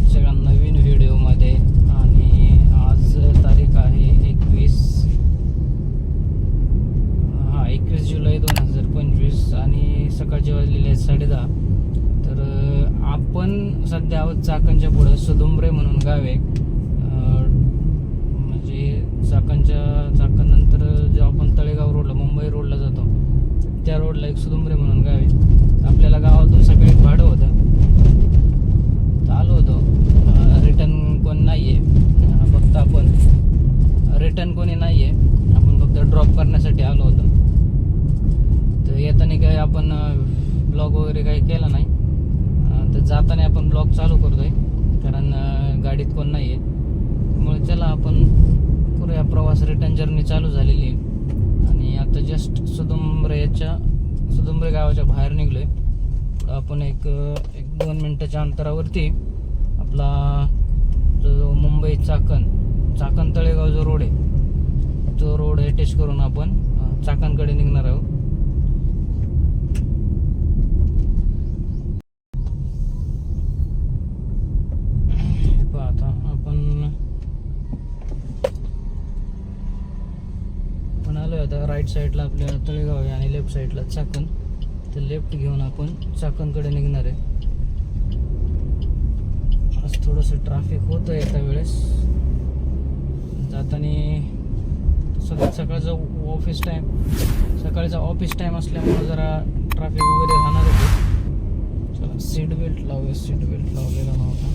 आजच्या नवीन व्हिडिओमध्ये. आणि आज तारीख आहे एकवीस. हां एकवीस जुलै दोन हजार पंचवीस. आणि सकाळचे वाजलेले आहेत साडेदहा. तर आपण सध्या आहोत चाकणच्या पुढं सुदुंबरे म्हणून गाव आहे. म्हणजे चाकणच्या चाकणनंतर जेव्हा आपण तळेगाव रोडला मुंबई रोडला जातो. त्या रोडला एक सुदुंबरे म्हणून गाव आहे. आपल्याला गावातून सकाळी एक भाडं होतं. तर आलो होतो. रिटर्न कोण नाही आहे फक्त आपण. रिटर्न कोणी नाही आहे आपण फक्त ड्रॉप करण्यासाठी आलो होतो. तर येताना काही आपण ब्लॉग वगैरे काही केला नाही. तर जाताना आपण ब्लॉग चालू करतो आहे कारण गाडीत कोण नाही आहे त्यामुळे चला आपण करूया प्रवास. रिटर्न जर्नी चालू झालेली आहे. आणि आता जस्ट सुदुंबरे याच्या सुदुंबरे गावाच्या बाहेर निघलोय. आपण एक एक दोन मिनटाच्या अंतरावरती आपला जो मुंबई चाकण चाकण तळेगाव जो रोड आहे तो रोड अटॅच करून आपण चाकणकडे निघणार आहोत. हे पहा आता आपण आपण आलोय आता राईट साईडला आपल्या तळेगाव आहे आणि लेफ्ट साईडला चाकण. तर लेफ्ट घेऊन आपण चाकणकडे निघणार आहे. आज थोडंसं ट्रॅफिक होतं एका वेळेस. जाताना सगळ्यात सकाळचा ऑफिस टाईम सकाळचा ऑफिस टाईम असल्यामुळं जरा ट्रॅफिक वगैरे राहणार होते. चला सीट बेल्ट लावूया सीट बेल्ट लावलेला नव्हता.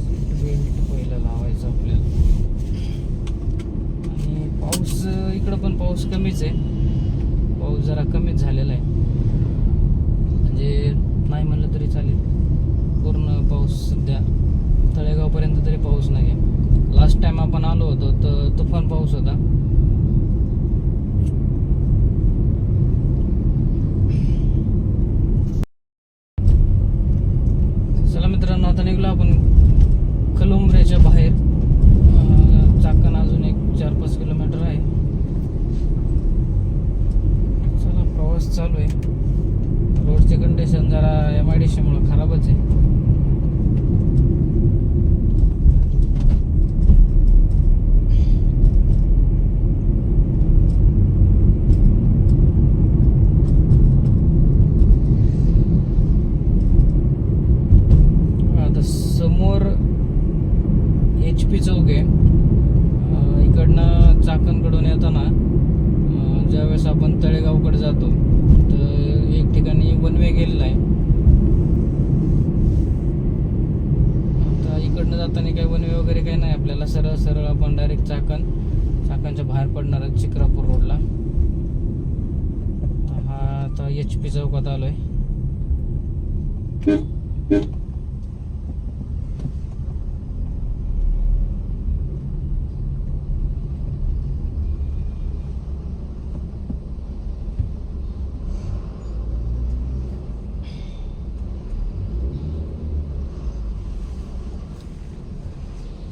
सीट बेल्ट पहिलं लावायचं आपल्याला. आणि पाऊस इकडं पण पाऊस कमीच आहे. झालेला आहे. म्हणजे नाही म्हणलं तरी चालेल. पूर्ण पाऊस सध्या. तळेगावपर्यंत तरी पाऊस नाही आहे लास्ट टाइम आपण आलो होतो तर तुफान पाऊस होता चला मित्रांनो आता निघलो आपण कलुंबऱ्याच्या बाहेर अं, चाकण अजून एक चार पाच किलोमीटर आहे चला प्रवास चालू आहे रोडची कंडिशन जरा एम आय डी सीमुळे खराबच आहे आता समोर एच पी चौक आहे अं, इकडनं चाकणकडून येताना अं, ज्यावेळेस आपण तळेगावकडे जातो तर एक ठिकाणी वन वे गेलेला आहे आता इकडनं जाताना काही वन वे वगैरे काही नाही आपल्याला सरळ सरळ आपण डायरेक्ट चाकण चाकणच्या बाहेर पडणार आहे चिक्रापूर रोडला हा आता एच पी आहे आलोय.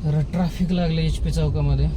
जरा ट्रॅफिक लागले एच पी चौकामध्ये.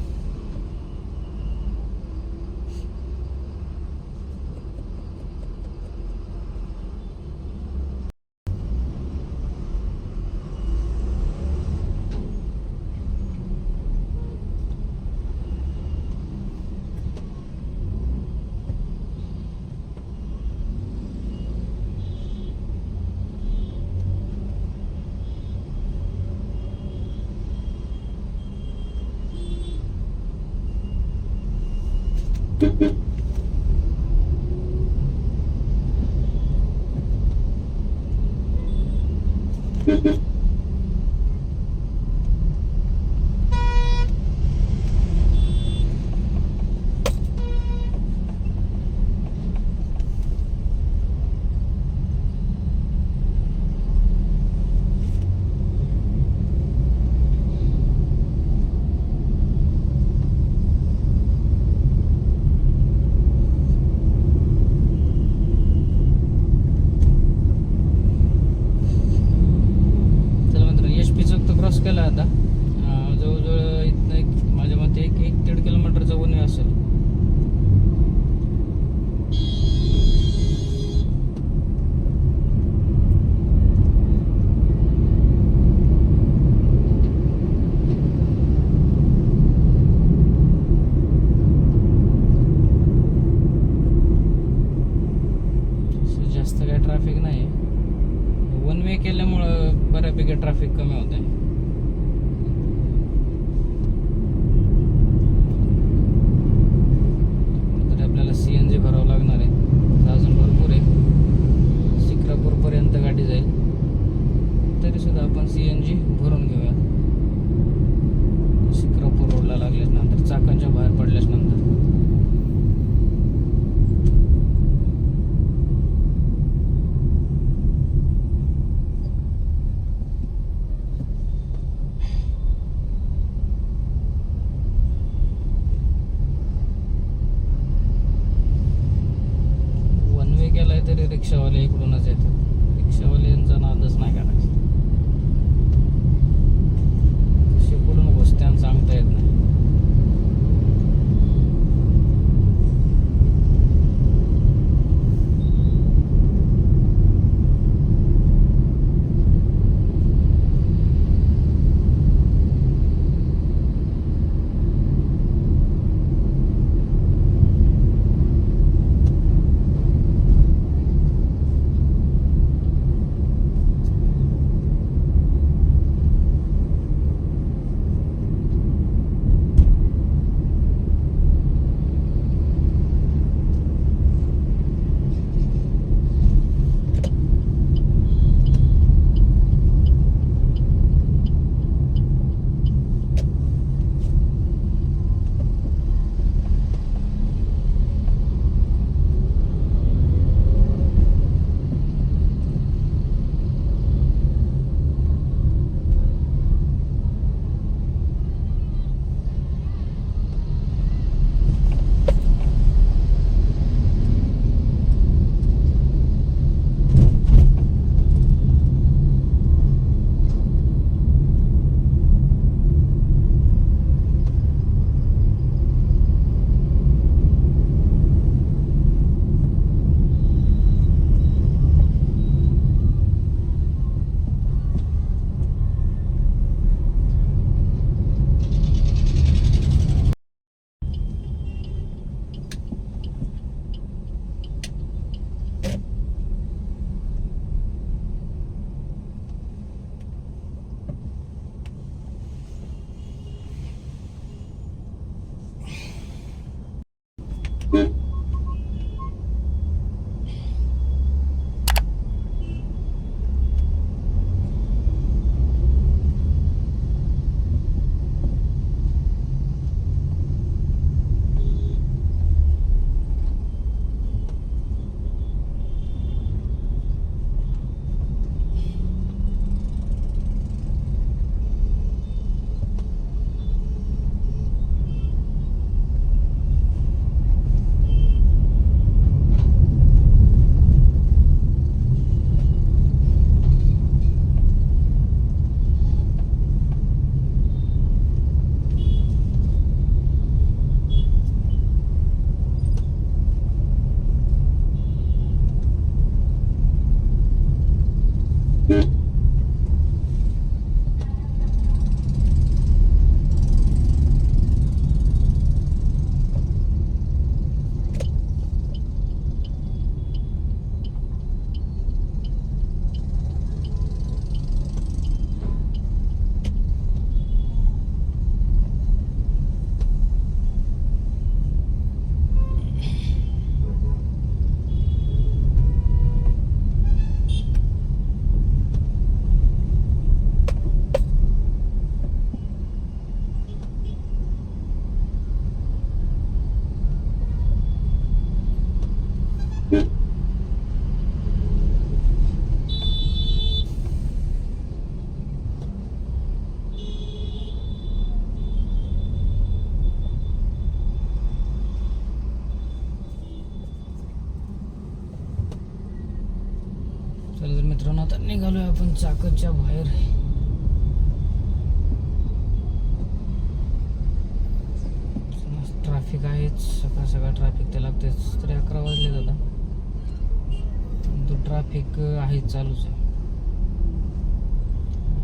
बऱ्यापैकी ट्रॅफिक कमी होत आहे. मित्रांनो आता निघालोय आपण चाकणच्या बाहेर. ट्रॅफिक आहेच. सकाळ सकाळ ट्रॅफिक तर लागतेच. तरी अकरा वाजले आता तो ट्रॅफिक आहेच चालूच आहे.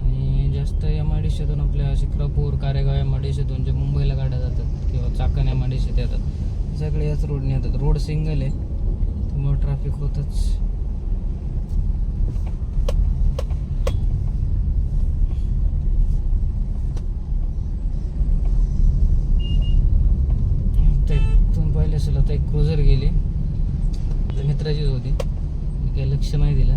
आणि जास्त एम आय डी शेतून आपल्या Shikrapur Karegaon M I D शेतून जे मुंबईला गाड्या जातात किंवा चाकण एम आय डी शेत येतात सगळे याच रोडने येतात. रोड सिंगल आहे. त्यामुळे ट्रॅफिक होतच. क्रुझर गेली. मित्राचीच होती. काही लक्ष नाही दिलं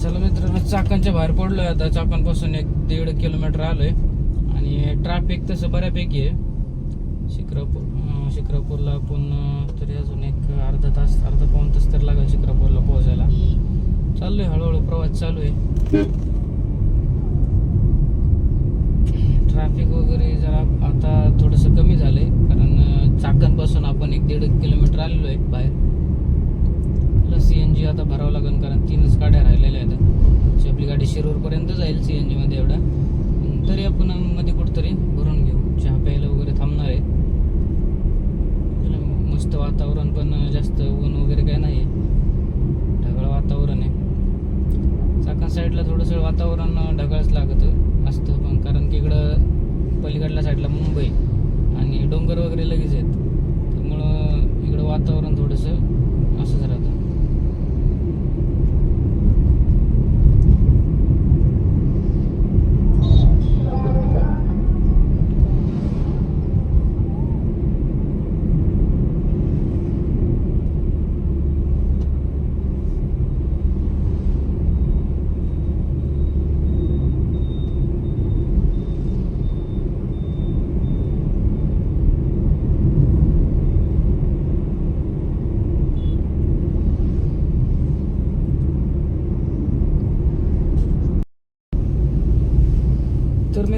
चला मित्रांनो चाकणच्या बाहेर पडलोय आता. चाकणपासून एक दीड किलोमीटर आलोय. आणि ट्रॅफिक तसं बऱ्यापैकी आहे. शिक्रापूर शिक्रापूरला आपण तरी अजून एक अर्धा तास अर्धा पाऊन तास तरी लागेल शिक्रापूरला पोहोचायला. चाललोय हळूहळू प्रवास चालू आहे. ट्रॅफिक वगैरे जरा आता थोडंसं कमी झालंय कारण चाकणपासून आपण एक दीड किलोमीटर आलेलो आहे बाहेर. सी एन जी आता भरावं लागेल कारण तीनच गाड्या राहिलेल्या आहेत. अशी आपली गाडी शिरूरपर्यंत जाईल सी एन जीमध्ये एवढा. तरी आपण मध्ये कुठंतरी भरून घेऊ. चहा प्यायला वगैरे थांबणार आहे. मस्त वातावरण पण जास्त ऊन वगैरे काय नाही आहे ढगाळ वातावरण आहे. चाकण साईडला थोडंसं वातावरण ढगाळच लागत असतं. पण कारण की इकडं पलीकडल्या साईडला मुंबई आणि डोंगर वगैरे लगेच आहेत. त्यामुळं इकडं वातावरण थोडंसं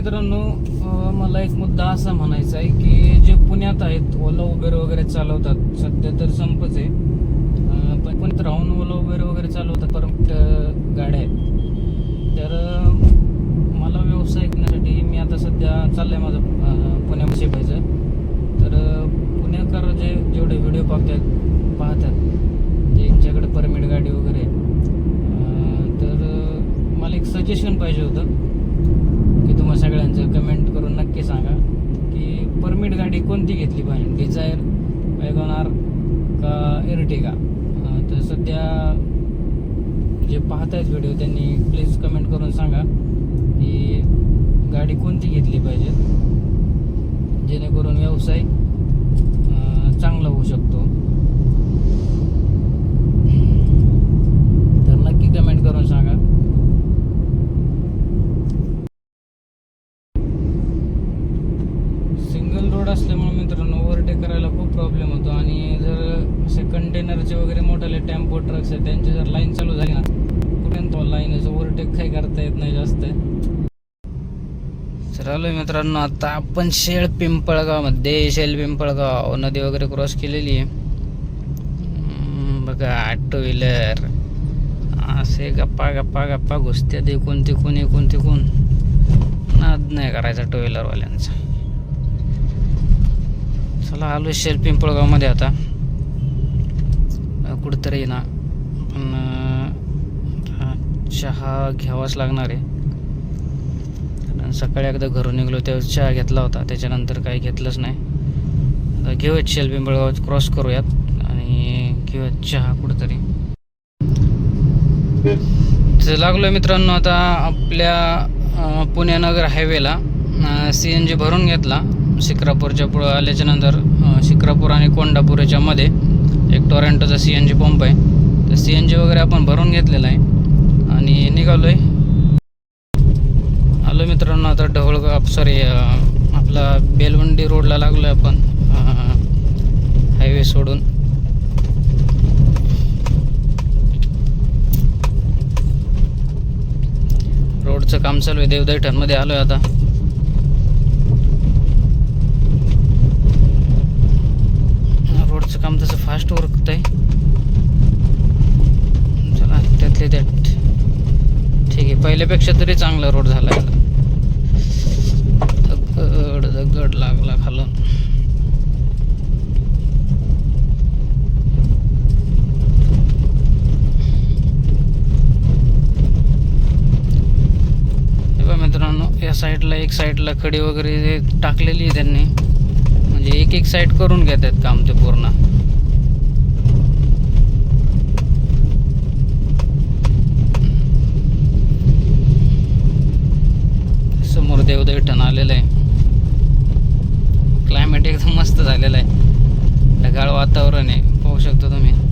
मित्रांनो मला एक मुद्दा असा म्हणायचा आहे की जे पुण्यात आहेत ओला उबेर वगैरे चालवतात सध्या तर संपच आहे. पण पुण्यात राहून ओला उबेर वगैरे चालवतात परफेक्ट गाड्या आहेत. तर मला व्यवसाय ऐकण्यासाठी मी आता सध्या चाललंय माझं पुण्यामध्ये शिकायचं तर पुण्याकर जे जेवढे व्हिडिओ पाहतात पाहतात ज्यांच्याकडे परमिट गाडी वगैरे आहे, तर मला एक सजेशन पाहिजे होतं. की तुम्हा सगळ्यांचं कमेंट करून नक्की सांगा की परमिट गाडी कोणती घेतली पाहिजे? डिझायर वॅगॉनार का एर्टिगा? तर सध्या जे पाहतायत व्हिडिओ त्यांनी प्लीज कमेंट करून सांगा की गाडी कोणती घेतली पाहिजे? जेणेकरून व्यवसाय अं, चांगला होऊ शकतो तर नक्की कमेंट करून सांगा सिंगल रोड असल्यामुळे मित्रांनो ओव्हरटेक करायला खूप प्रॉब्लेम होतो आणि जर असे कंटेनरचे वगैरे मोठाले टेम्पो ट्रक्स आहेत त्यांची जर लाईन चालू झाली ना कुठे लाईन ओव्हरटेक काही करता येत नाही जास्त तर आलोय मित्रांनो आता आपण शेळ पिंपळगावमध्ये शेल पिंपळगाव नदी वगैरे क्रॉस केलेली आहे. बघा टू व्हीलर असे गप्पा गप्पा गप्पा घुसत्या एकूण तिकून एकूण तिकून. नाद नाही करायचा टू व्हीलरवाल्यांचा चला आलो शेल पिंपळगावमध्ये आता. कुठंतरी ना पण चहा घ्यावाच लागणार आहे. कारण सकाळी एकदा घरून निघलो तेव्हा चहा घेतला होता. त्याच्यानंतर काही घेतलंच नाही. आता घेऊयात शेल पिंपळगाव क्रॉस करूयात आणि घेऊयात चहा कुठंतरी. तर लागलो मित्रांनो आता आपल्या पुण्यानगर हायवेला. सी एन जी भरून घेतला. शिक्रापूरच्या पुढं आल्याच्यानंतर शिक्रापूर आणि कोंडापूर याच्यामध्ये एक टोरंटोचा सी एन जी पंप आहे. तर सी एन जी वगैरे आपण भरून घेतलेला आहे. आणि निघालो आहे आलो मित्रांनो आता ढवळगाव सॉरी आपला बेलवंडी रोडला लागलो आहे आपण हायवे सोडून. रोडचं काम चालू आहे देवदैठणमध्ये आलो आहे आता. रोडचं काम तसं फास्ट वर्क आहे चला त्यातले त्यात. ठीक आहे पहिल्यापेक्षा तरी चांगला रोड झाला गड लागला खालून. मित्रांनो या साईडला एक साईडला खडी वगैरे टाकलेली आहे त्यांनी म्हणजे एक एक साईड करून घेतात काम ते पूर्ण. समोर देवदैठण आलेलं आहे. क्लायमेट एकदम मस्त झालेलं आहे. ढगाळ वातावरण आहे. पाहू शकता तुम्ही.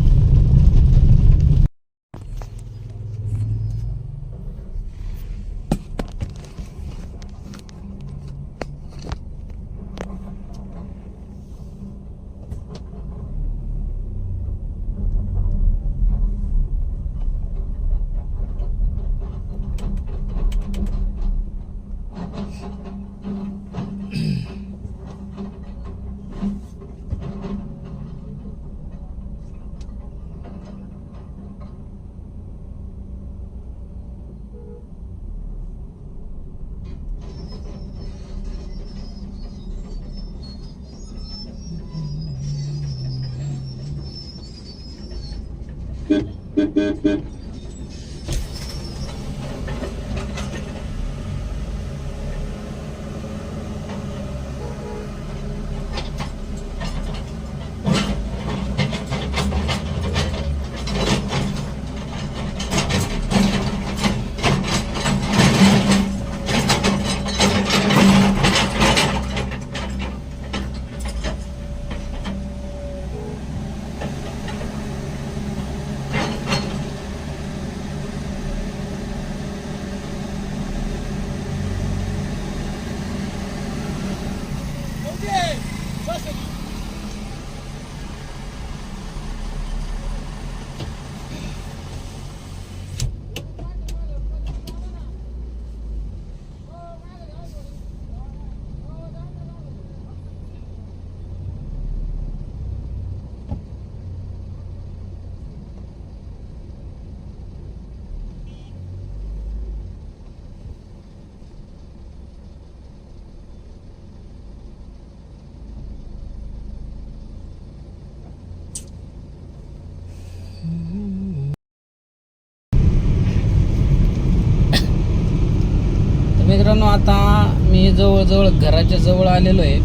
मित्रांनो आता मी जवळजवळ घराच्या जवळ आलेलो आहे.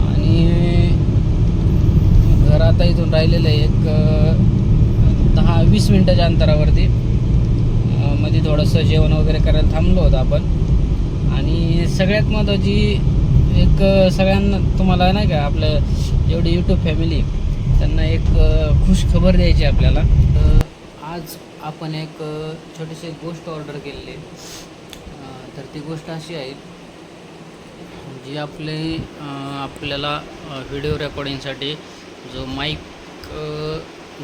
आणि घर आता इथून राहिलेलं आहे एक दहा वीस मिनटाच्या अंतरावरती. मध्ये थोडंसं जेवण वगैरे करायला थांबलो होतो आपण. आणि सगळ्यात महत्त्वाची एक सगळ्यांना तुम्हाला नाही का आपलं जेवढी यूट्यूब फॅमिली त्यांना एक खुश खबर द्यायची आपल्याला. तर आज आपण एक छोटीशी गोष्ट ऑर्डर केलेली आहे. तर ती गोष्ट अशी आहे जी आपले आपल्याला व्हिडिओ रेकॉर्डिंगसाठी जो माईक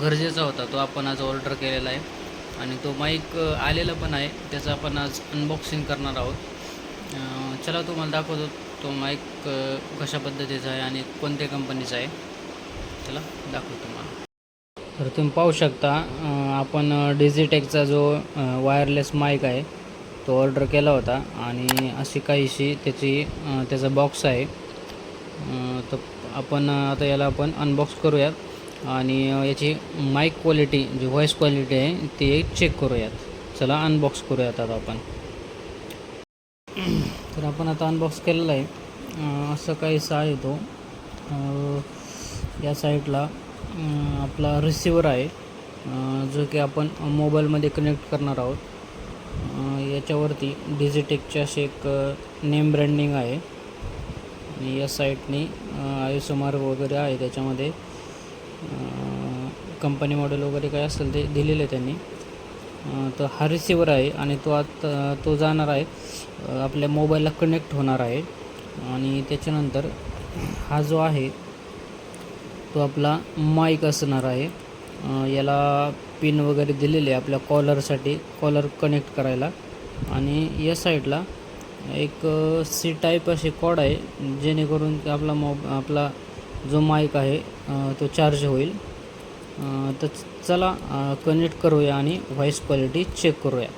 गरजेचा होता तो आपण आज ऑर्डर केलेला आहे. आणि तो माईक आलेला पण आहे त्याचं आपण आज अनबॉक्सिंग करणार आहोत. चला चला तुम्हाला दाखवतो तो माईक कशा पद्धतीचा आहे आणि कोणत्या कंपनीचा आहे. चला दाखवतो तुम्हाला. तर तुम्ही पाहू शकता आपण डिजिटेकचा जो वायरलेस माईक आहे तो ऑर्डर केला होता आणि अशी काहीशी त्याची त्याचा बॉक्स आहे. तर आपण आता याला आपण अनबॉक्स करूयात आणि याची माईक क्वालिटी जी व्हॉईस क्वालिटी आहे ती चेक करूयात. चला अनबॉक्स करूयात आता आपण. तर आपण आता अनबॉक्स केलेला आहे. असं काहीसा आहे तो. या साईडला आपला रिसिवर आहे. जो की आपण मोबाईलमध्ये कनेक्ट करणार आहोत. याच्यावरती डिजिटेकचे असे एक नेम ब्रँडिंग आहे. आणि या साईटनी आयुष्यमार वगैरे आहे त्याच्यामध्ये. कंपनी मॉडेल वगैरे काय असेल ते दिलेलं आहे त्यांनी तर हा रिसिवर आहे आणि तो आता तो जाणार आहे. आपल्या मोबाईलला कनेक्ट होणार आहे. आणि त्याच्यानंतर हा जो आहे तो आपला माईक असणार आहे. याला पिन वगैरे दिलेले आहे आपल्या कॉलरसाठी कॉलर कनेक्ट करायला. आणि या साईडला एक सी टाईप असे कॉड आहे जेणेकरून आपला मोब आपला जो माईक आहे तो चार्ज होईल. तर चला कनेक्ट करूया आणि व्हॉईस क्वालिटी चेक करूया